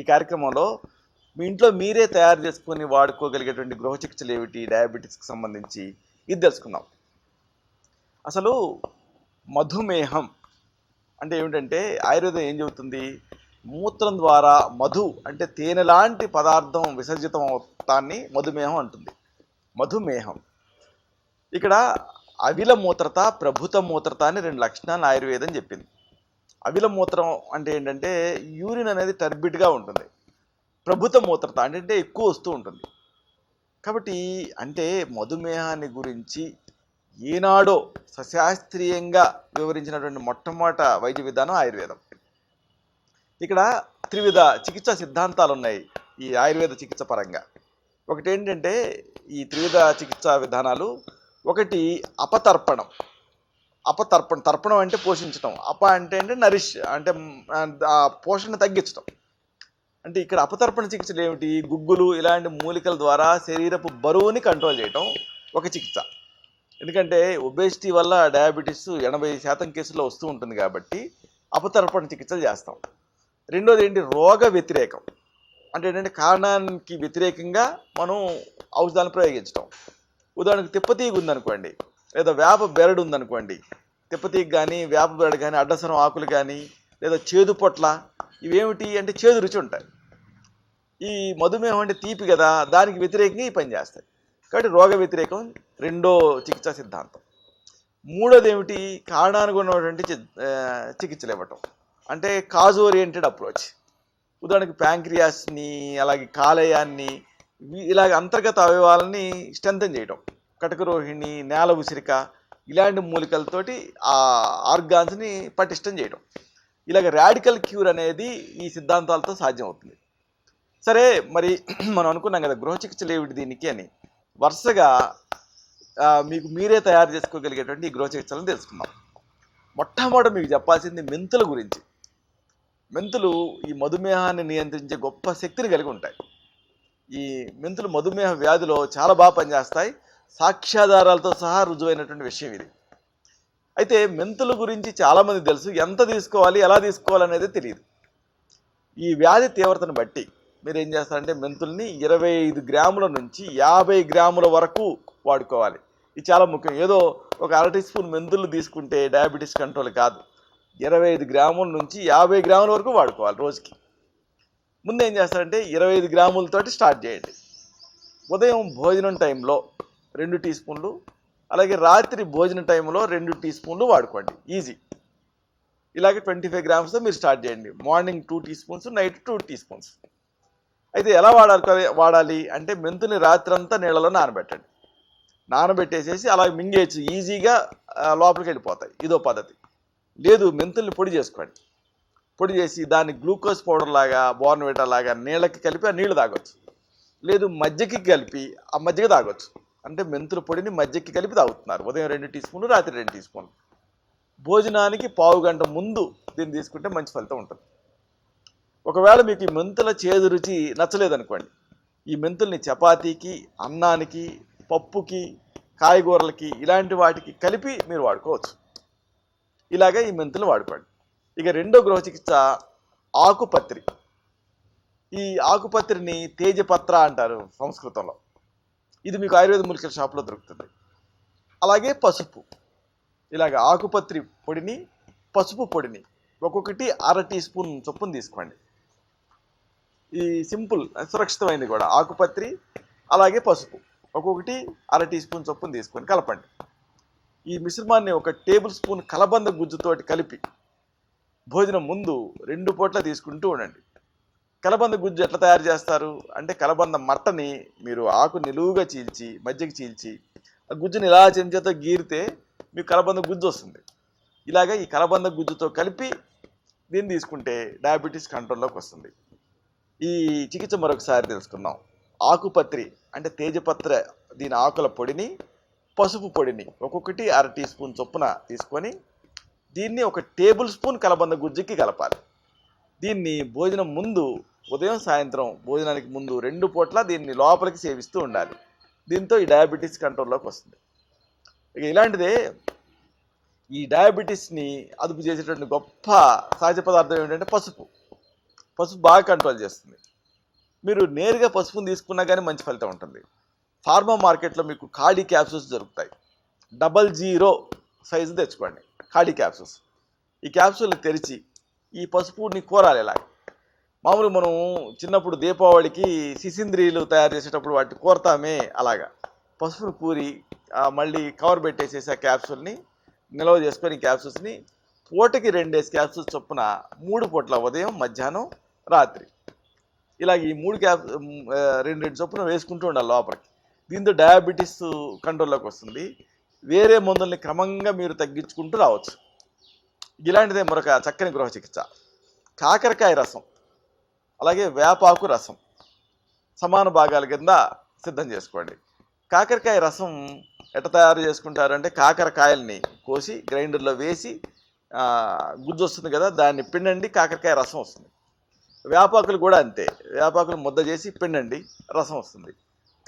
ఈ కార్యక్రమంలో మీ ఇంట్లో మీరే తయారు చేసుకొని వాడుకోగలిగేటువంటి గృహ చికిత్సలు ఏమిటి? డయాబెటీస్కి సంబంధించి ఇది తెలుసుకుందాం. అసలు మధుమేహం అంటే ఏమిటంటే ఆయుర్వేదం ఏం చెబుతుంది? మూత్రం ద్వారా మధు అంటే తేనె లాంటి పదార్థం విసర్జితం అవుతాన్ని మధుమేహం అంటుంది. మధుమేహం. ఇక్కడ అవిల మూత్రత ప్రభుత మూత్రత అని రెండు లక్షణాలు ఆయుర్వేదం చెప్పింది. అవిల మూత్రం అంటే ఏంటంటే యూరిన్ అనేది టర్బిడ్గా ఉంటుంది. ప్రభుత్వ మూత్రత అంటే ఎక్కువ వస్తూ ఉంటుంది. కాబట్టి అంటే మధుమేహాన్ని గురించి ఏనాడో సశాస్త్రీయంగా వివరించినటువంటి మొట్టమొదట వైద్య విధానం ఆయుర్వేదం. ఇక్కడ త్రివిధ చికిత్సా సిద్ధాంతాలు ఉన్నాయి ఈ ఆయుర్వేద చికిత్స పరంగా. ఒకటి ఏంటంటే ఈ త్రివిధ చికిత్సా విధానాలు ఒకటి అపతర్పణం. అపతర్పణ తర్పణం అంటే పోషించడం అప అంటే అంటే నరిష్ అంటే ఆ పోషణ తగ్గించడం అంటే ఇక్కడ అపతర్పణ చికిత్సలు ఏమిటి? గుగ్గులు ఇలాంటి మూలికల ద్వారా శరీరపు బరువుని కంట్రోల్ చేయటం ఒక చికిత్స. ఎందుకంటే ఒబేసిటీ వల్ల డయాబెటీస్ ఎనభై శాతం కేసుల్లో వస్తూ ఉంటుంది కాబట్టి అపతర్పణ చికిత్సలు చేస్తాం. రెండోది ఏంటి? రోగ వ్యతిరేకం. అంటే ఏంటంటే కారణానికి వ్యతిరేకంగా మనం ఔషధాలను ప్రయోగించడం ఉదాహరణకు తిప్పతీగ ఉందనుకోండి లేదా వేప బెరడు ఉందనుకోండి తిప్పతీగ కానీ వేపబేడ కానీ అడ్డసరం ఆకులు కానీ లేదా చేదు పొట్ల ఇవేమిటి అంటే చేదు రుచి ఉంటాయి. ఈ మధుమేహం అంటే తీపి కదా దానికి వ్యతిరేకంగా ఈ పని చేస్తాయి. కాబట్టి రోగ వ్యతిరేకం రెండో చికిత్సా సిద్ధాంతం. మూడోది ఏమిటి కారణానుగుణమైనటువంటి చి- చికిత్సలు ఇవ్వటం. అంటే కాజ్ ఓరియంటెడ్ అప్రోచ్. ఉదాహరణకి ప్యాంక్రియాస్ని అలాగే కాలేయాన్ని ఇలాగ అంతర్గత అవయవాలని స్ట్రెంథన్ కటక కటకరోహిణి నేల ఉసిరిక ఇలాంటి మూలికలతోటి ఆ ఆర్గాన్స్ని పటిష్టం చేయడం. ఇలాగ రాడికల్ క్యూర్ అనేది ఈ సిద్ధాంతాలతో సాధ్యమవుతుంది. సరే మరి మనం అనుకున్నాం కదా గృహ చికిత్సలు ఏమిటి దీనికి అని. వరుసగా మీకు మీరే తయారు చేసుకోగలిగేటువంటి ఈ గృహ చికిత్సలను తెలుసుకుందాం. మొట్టమొదట మీకు చెప్పాల్సింది మెంతుల గురించి. మెంతులు ఈ మధుమేహాన్ని నియంత్రించే గొప్ప శక్తిని కలిగి ఉంటాయి. ఈ మెంతులు మధుమేహ వ్యాధిలో చాలా బాగా పనిచేస్తాయి. సాక్ష్యాధారాలతో సహా రుజువైనటువంటి విషయం ఇది. అయితే మెంతుల గురించి చాలామంది తెలుసు ఎంత తీసుకోవాలి ఎలా తీసుకోవాలి అనేది తెలియదు ఈ వ్యాధి తీవ్రతను బట్టి మీరు ఏం చేస్తారంటే మెంతుల్ని ఇరవై ఐదు గ్రాముల నుంచి యాభై గ్రాముల వరకు వాడుకోవాలి. ఇది చాలా ముఖ్యం. ఏదో ఒక అర టీ స్పూన్ మెంతులు తీసుకుంటే డయాబెటీస్ కంట్రోల్ కాదు. ఇరవై ఐదు గ్రాముల నుంచి యాభై గ్రాముల వరకు వాడుకోవాలి రోజుకి. ముందు ఏం చేస్తారంటే ఇరవై ఐదు గ్రాములతోటి స్టార్ట్ చేయండి. ఉదయం భోజనం టైంలో రెండు టీ స్పూన్లు. అలాగే రాత్రి భోజన టైంలో రెండు టీ స్పూన్లు వాడుకోండి. ఈజీ ఇలాగే ట్వంటీ ఫైవ్ గ్రామ్స్తో మీరు స్టార్ట్ చేయండి. Morning two teaspoons night two teaspoons. అయితే ఎలా వాడాలి వాడాలి అంటే మెంతుని రాత్రంతా నీళ్ళలో నానబెట్టండి. నానబెట్టేసేసి అలా మింగేయచ్చు ఈజీగా లోపలికి వెళ్ళిపోతాయి. ఇదో పద్ధతి. లేదు మెంతుల్ని పొడి చేసుకోండి. పొడి చేసి దాన్ని గ్లూకోజ్ పౌడర్ లాగా బోర్నవేటా లాగా నీళ్ళకి కలిపి ఆ నీళ్ళు తాగొచ్చు. లేదు మజ్జిగకి కలిపి ఆ మజ్జిగ తాగొచ్చు. అంటే మెంతుల పొడిని మజ్జిగకి కలిపి తాగుతున్నారు. ఉదయం రెండు టీ స్పూన్లు రాత్రి రెండు టీ స్పూన్లు. భోజనానికి పావు గంట ముందు దీన్ని తీసుకుంటే మంచి ఫలితం ఉంటుంది. ఒకవేళ మీకు ఈ మెంతుల చేదు రుచి నచ్చలేదనుకోండి ఈ మెంతుల్ని చపాతీకి అన్నానికి పప్పుకి కాయగూరలకి ఇలాంటి వాటికి కలిపి మీరు వాడుకోవచ్చు. ఇలాగే ఈ మెంతులు వాడుకోండి. ఇక రెండో గృహ చికిత్స ఆకుపత్రి. ఈ ఆకుపత్రిని తేజపత్ర అంటారు సంస్కృతంలో. ఇది మీకు ఆయుర్వేద మూలికల షాప్లో దొరుకుతుంది. అలాగే పసుపు. ఇలాగ ఆకుపత్రి పొడిని పసుపు పొడిని ఒక్కొక్కటి అర టీ స్పూన్ చొప్పున తీసుకోండి. ఈ సింపుల్ సురక్షితమైనది కూడా. ఆకుపత్రి అలాగే పసుపు. ఒక్కొక్కటి అర టీ స్పూన్ చొప్పున తీసుకొని కలపండి. ఈ మిశ్రమాన్ని ఒక టేబుల్ స్పూన్ కలబంద గుజ్జుతోటి కలిపి భోజనం ముందు రెండు పూట్ల తీసుకుంటూ ఉండండి. కలబంద గుజ్జు ఎట్లా తయారు చేస్తారు? అంటే కలబంద మట్టని మీరు ఆకు నిలువుగా చీల్చి మధ్యకి చీల్చి ఆ గుజ్జుని ఇలా చెంచాతో గీరితే మీకు కలబంద గుజ్జు వస్తుంది. ఇలాగ ఈ కలబంద గుజ్జుతో కలిపి దీన్ని తీసుకుంటే డయాబెటీస్ కంట్రోల్లోకి వస్తుంది. ఈ చికిత్స మరొకసారి తెలుసుకుందాం. ఆకుపత్రి అంటే తేజపత్ర దీని ఆకుల పొడిని పసుపు పొడిని ఒక్కొక్కటి అర టీ స్పూన్ చొప్పున తీసుకొని దీన్ని ఒక టేబుల్ స్పూన్ కలబంద గుజ్జుకి కలపాలి. దీన్ని భోజనం ముందు ఉదయం సాయంత్రం భోజనానికి ముందు రెండు పూట్ల దీన్ని లోపలికి సేవిస్తూ ఉండాలి. దీంతో ఈ డయాబెటీస్ కంట్రోల్లోకి వస్తుంది. ఇక ఇలాంటిదే ఈ డయాబెటీస్ని అదుపు చేసేటువంటి గొప్ప సహజ పదార్థం ఏంటంటే పసుపు. పసుపు బాగా కంట్రోల్ చేస్తుంది. మీరు నేరుగా పసుపుని తీసుకున్నా కానీ మంచి ఫలితం ఉంటుంది. ఫార్మా మార్కెట్లో మీకు ఖాళీ క్యాప్సూల్స్ దొరుకుతాయి. డబల్ జీరో సైజు తెచ్చుకోండి. ఖాళీ క్యాప్సూల్స్. ఈ క్యాప్సూల్ తెరిచి ఈ పసుపుని కూరాలి ఇలాగ. మామూలుగా మనం చిన్నప్పుడు దీపావళికి సిసింద్రీలు తయారు చేసేటప్పుడు వాటిని కోరతామే అలాగా. పసుపును కూరి మళ్ళీ కవర్ పెట్టేసేసి ఆ క్యాప్సూల్ని నిల్వ చేసుకొని క్యాప్సూల్స్ని పూటకి రెండేసి క్యాప్సూల్స్ చొప్పున మూడు పూట్ల ఉదయం మధ్యాహ్నం రాత్రి. ఇలాగ ఈ మూడు క్యాప్ రెండు రెండు చొప్పున వేసుకుంటూ ఉండాలి లోపలికి. దీంతో డయాబెటీస్ కంట్రోల్లోకి వస్తుంది. వేరే మందుల్ని క్రమంగా మీరు తగ్గించుకుంటూ రావచ్చు. ఇలాంటిదే మరొక చక్కని గృహ చికిత్స కాకరకాయ రసం. అలాగే వేపాకు రసం. సమాన భాగాల కింద సిద్ధం చేసుకోండి. కాకరకాయ రసం ఎట తయారు చేసుకుంటారంటే కాకరకాయల్ని కోసి గ్రైండర్లో వేసి గుజ్జు వస్తుంది కదా దాన్ని పిండండి కాకరకాయ రసం వస్తుంది. వేపాకులు కూడా అంతే. వేపాకులు ముద్ద చేసి పిండండి రసం వస్తుంది.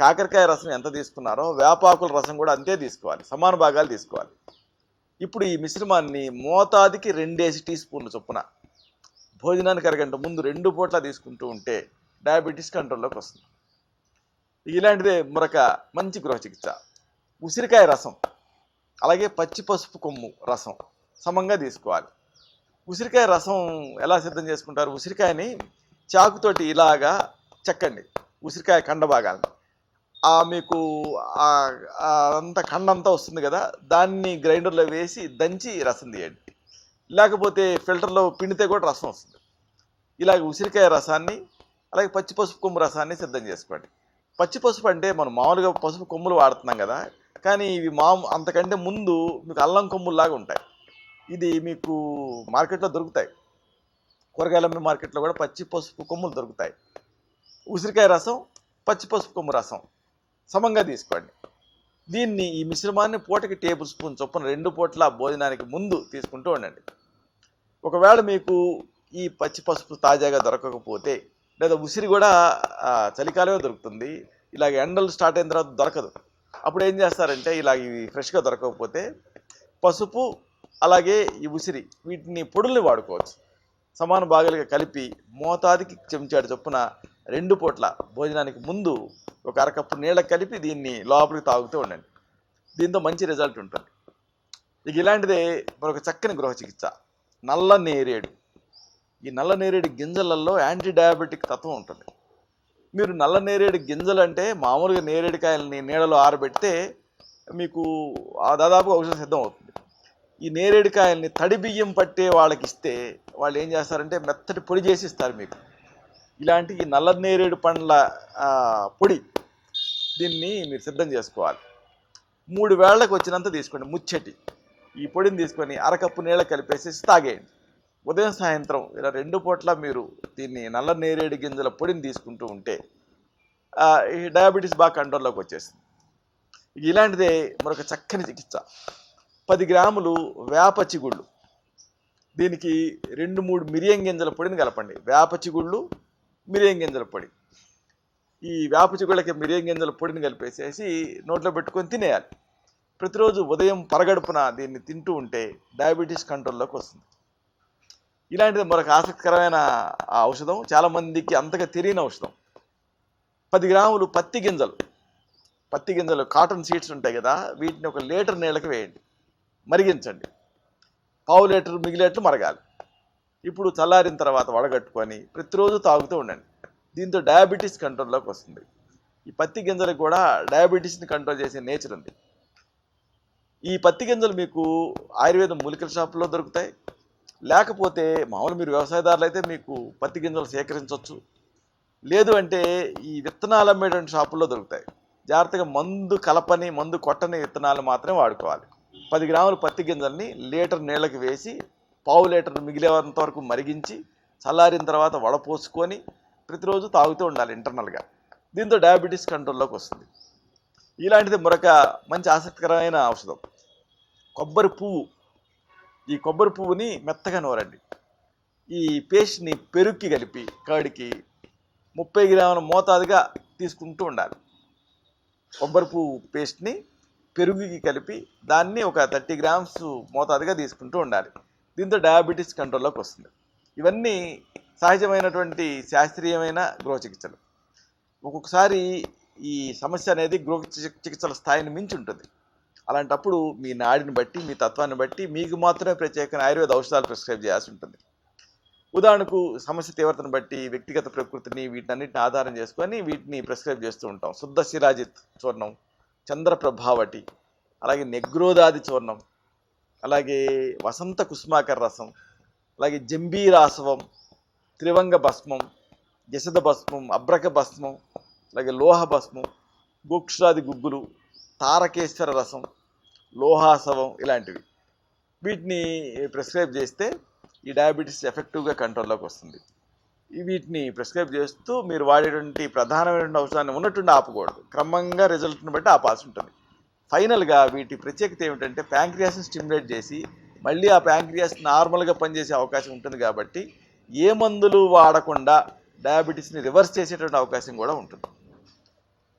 కాకరకాయ రసం ఎంత తీసుకున్నారో వేపాకుల రసం కూడా అంతే తీసుకోవాలి. సమాన భాగాలు తీసుకోవాలి. ఇప్పుడు ఈ మిశ్రమాన్ని మోతాదికి రెండేసి టీ స్పూన్లు చొప్పున భోజనానికి అరగంట ముందు రెండు పూట్ల తీసుకుంటూ ఉంటే డయాబెటీస్ కంట్రోల్లోకి వస్తుంది. ఇలాంటిదే మరొక మంచి గృహ చికిత్స ఉసిరికాయ రసం అలాగే పచ్చి పసుపు కొమ్ము రసం సమంగా తీసుకోవాలి. ఉసిరికాయ రసం ఎలా సిద్ధం చేసుకుంటారు? ఉసిరికాయని చాకుతోటి ఇలాగా చెక్కండి. ఉసిరికాయ కండ భాగాలను ఆ మీకు అంత కండంతా వస్తుంది కదా దాన్ని గ్రైండర్లో వేసి దంచి రసం తీయండి. లేకపోతే ఫిల్టర్లో పిండితే కూడా రసం వస్తుంది. ఇలాగ ఉసిరికాయ రసాన్ని అలాగే పచ్చి పసుపు కొమ్ము రసాన్ని సిద్ధం చేసుకోండి. పచ్చి పసుపు అంటే మనం మామూలుగా పసుపు కొమ్ములు వాడుతున్నాం కదా కానీ ఇవి మాము అంతకంటే ముందు మీకు అల్లం కొమ్ముల్లాగా ఉంటాయి. ఇది మీకు మార్కెట్లో దొరుకుతాయి. కూరగాయల మార్కెట్లో కూడా పచ్చి పసుపు కొమ్ములు దొరుకుతాయి. ఉసిరికాయ రసం పచ్చి పసుపు కొమ్ము రసం. సమంగా తీసుకోండి. దీన్ని ఈ మిశ్రమాన్ని పూటకి టేబుల్ స్పూన్ చొప్పున రెండు పూట్ల భోజనానికి ముందు తీసుకుంటూ ఉండండి. ఒకవేళ మీకు ఈ పచ్చి పసుపు తాజాగా దొరకకపోతే లేదా ఉసిరి కూడా చలికాలమే దొరుకుతుంది. ఇలాగ ఎండలు స్టార్ట్ అయిన తర్వాత దొరకదు. అప్పుడు ఏం చేస్తారంటే ఇలాగ ఇవి ఫ్రెష్గా దొరకకపోతే పసుపు అలాగే ఈ ఉసిరి వీటిని పొడుల్ని వాడుకోవచ్చు. సమాన భాగాలుగా కలిపి మోతాదికి చెంచాడు చొప్పున రెండు పూట్ల భోజనానికి ముందు ఒక అరకప్పు నీళ్ళకి కలిపి దీన్ని లోపలికి తాగుతూ ఉండండి. దీంతో మంచి రిజల్ట్ ఉంటుంది. ఇక ఇలాంటిదే మరొక చక్కని గృహ చికిత్స నల్ల నేరేడు. ఈ నల్ల నేరేడు గింజలలో యాంటీ డయాబెటిక్ తత్వం ఉంటుంది. మీరు నల్ల నేరేడు గింజలు అంటే మామూలుగా నేరేడుకాయలని నీడలో ఆరబెడితే మీకు దాదాపు ఔషధం సిద్ధం అవుతుంది ఈ నేరేడుకాయల్ని తడి బియ్యం పట్టే వాళ్ళకి ఇస్తే వాళ్ళు ఏం చేస్తారంటే మెత్తటి పొడి చేసి ఇస్తారు మీకు. ఇలాంటి ఈ నల్ల నేరేడు పండ్ల పొడి దీన్ని మీరు సిద్ధం చేసుకోవాలి. మూడు వేళ్ళకు వచ్చినంత తీసుకోండి. ముచ్చటి. ఈ పొడిని తీసుకొని అరకప్పు నీళ్ళ కలిపేసి తాగేయండి. ఉదయం సాయంత్రం ఇలా రెండు పూట్ల మీరు దీన్ని నల్ల నేరేడు గింజల పొడిని తీసుకుంటూ ఉంటే ఈ డయాబెటీస్ బాగా కంట్రోల్లోకి వచ్చేసింది ఇలాంటిదే మరొక చక్కని చికిత్స. పది గ్రాములు వేప చిగుళ్ళు. దీనికి రెండు మూడు మిరియం గింజల పొడిని కలపండి. వేప చిగుళ్ళు మిరియం గింజల పొడి. ఈ వేప చిగుళ్ళకి మిరియం గింజల పొడిని కలిపేసేసి నోట్లో పెట్టుకొని తినేయాలి. ప్రతిరోజు ఉదయం పరగడుపున దీన్ని తింటూ ఉంటే డయాబెటీస్ కంట్రోల్లోకి వస్తుంది. ఇలాంటిది మరొక ఆసక్తికరమైన ఔషధం. చాలామందికి అంతగా తెలియని ఔషధం. పది గ్రాములు పత్తి గింజలు. పత్తి గింజలు కాటన్ సీడ్స్ ఉంటాయి కదా వీటిని ఒక లీటర్ నీళ్ళకి వేయండి. మరిగించండి. పావు లీటర్ మిగిలేట్లు మరగాలి. ఇప్పుడు చల్లారిన తర్వాత వడగట్టుకొని ప్రతిరోజు తాగుతూ ఉండండి. దీంతో డయాబెటీస్ కంట్రోల్లోకి వస్తుంది. ఈ పత్తి గింజలకు కూడా డయాబెటీస్ని కంట్రోల్ చేసే నేచర్ ఉంది. ఈ పత్తి గింజలు మీకు ఆయుర్వేదం మూలికల షాపులో దొరుకుతాయి. లేకపోతే మామూలు మీరు వ్యవసాయదారులు అయితే మీకు పత్తి గింజలు సేకరించవచ్చు లేదు అంటే ఈ విత్తనాలు అమ్మేటువంటి షాపుల్లో దొరుకుతాయి. జాగ్రత్తగా మందు కలపని మందు కొట్టని విత్తనాలు మాత్రమే వాడుకోవాలి. పది గ్రాముల పత్తి గింజల్ని లీటర్ నీళ్ళకి వేసి పావు లీటర్ మిగిలేంత వరకు మరిగించి చల్లారిన తర్వాత వడపోసుకొని ప్రతిరోజు తాగుతూ ఉండాలి ఇంటర్నల్గా. దీంతో డయాబెటీస్ కంట్రోల్లోకి వస్తుంది. ఇలాంటిది మరొక మంచి ఆసక్తికరమైన ఔషధం. కొబ్బరి పువ్వు. ఈ కొబ్బరి పువ్వుని మెత్తగా నూరండి. ఈ పేస్ట్ని పెరుక్కి కలిపి కాడికి ముప్పై గ్రాముల మోతాదుగా తీసుకుంటూ ఉండాలి. కొబ్బరి పువ్వు పేస్ట్ని పెరుగుకి కలిపి దాన్ని ఒక థర్టీ గ్రామ్స్ మోతాదుగా తీసుకుంటూ ఉండాలి. దీంతో డయాబెటీస్ కంట్రోల్లోకి వస్తుంది. ఇవన్నీ సహజమైనటువంటి శాస్త్రీయమైన గృహ చికిత్సలు ఒక్కొక్కసారి ఈ సమస్య అనేది గృహ చి- చికిత్సల స్థాయిని మించి ఉంటుంది. అలాంటప్పుడు మీ నాడిని బట్టి మీ తత్వాన్ని బట్టి మీకు మాత్రమే ప్రత్యేకమైన ఆయుర్వేద ఔషధాలు ప్రిస్క్రైబ్ చేయాల్సి ఉంటుంది. ఉదాహరణకు సమస్య తీవ్రతను బట్టి వ్యక్తిగత ప్రకృతిని వీటన్నిటిని ఆధారం చేసుకొని వీటిని ప్రిస్క్రైబ్ చేస్తూ ఉంటాం. శుద్ధ శిరాజిత్ చూర్ణం చంద్రప్రభావటి అలాగే నెగ్రోదాది చూర్ణం అలాగే వసంత కుస్మాకర రసం అలాగే జంబీరాసవం త్రివంగ భస్మం జసద భస్మం అబ్రక భస్మం అలాగే లోహ భస్మం గోక్షాది గుగ్గులు తారకేశ్వర రసం లోహాసవం ఇలాంటివి. వీటిని ప్రిస్క్రైబ్ చేస్తే ఈ డయాబెటీస్ ఎఫెక్టివ్గా కంట్రోల్లోకి వస్తుంది. ఈ వీటిని ప్రిస్క్రైబ్ చేస్తూ మీరు వాడేటువంటి ప్రధానమైనటువంటి ఔషధాన్ని ఉన్నట్టుండి ఆపకూడదు. క్రమంగా రిజల్ట్ని బట్టి ఆపాల్సి ఉంటుంది. ఫైనల్గా వీటి ప్రత్యేకత ఏమిటంటే ప్యాంక్రియాస్ని స్టిమ్యులేట్ చేసి మళ్ళీ ఆ ప్యాంక్రియాస్ నార్మల్గా పనిచేసే అవకాశం ఉంటుంది కాబట్టి ఏ మందులు వాడకుండా డయాబెటీస్ని రివర్స్ చేసేటువంటి అవకాశం కూడా ఉంటుంది.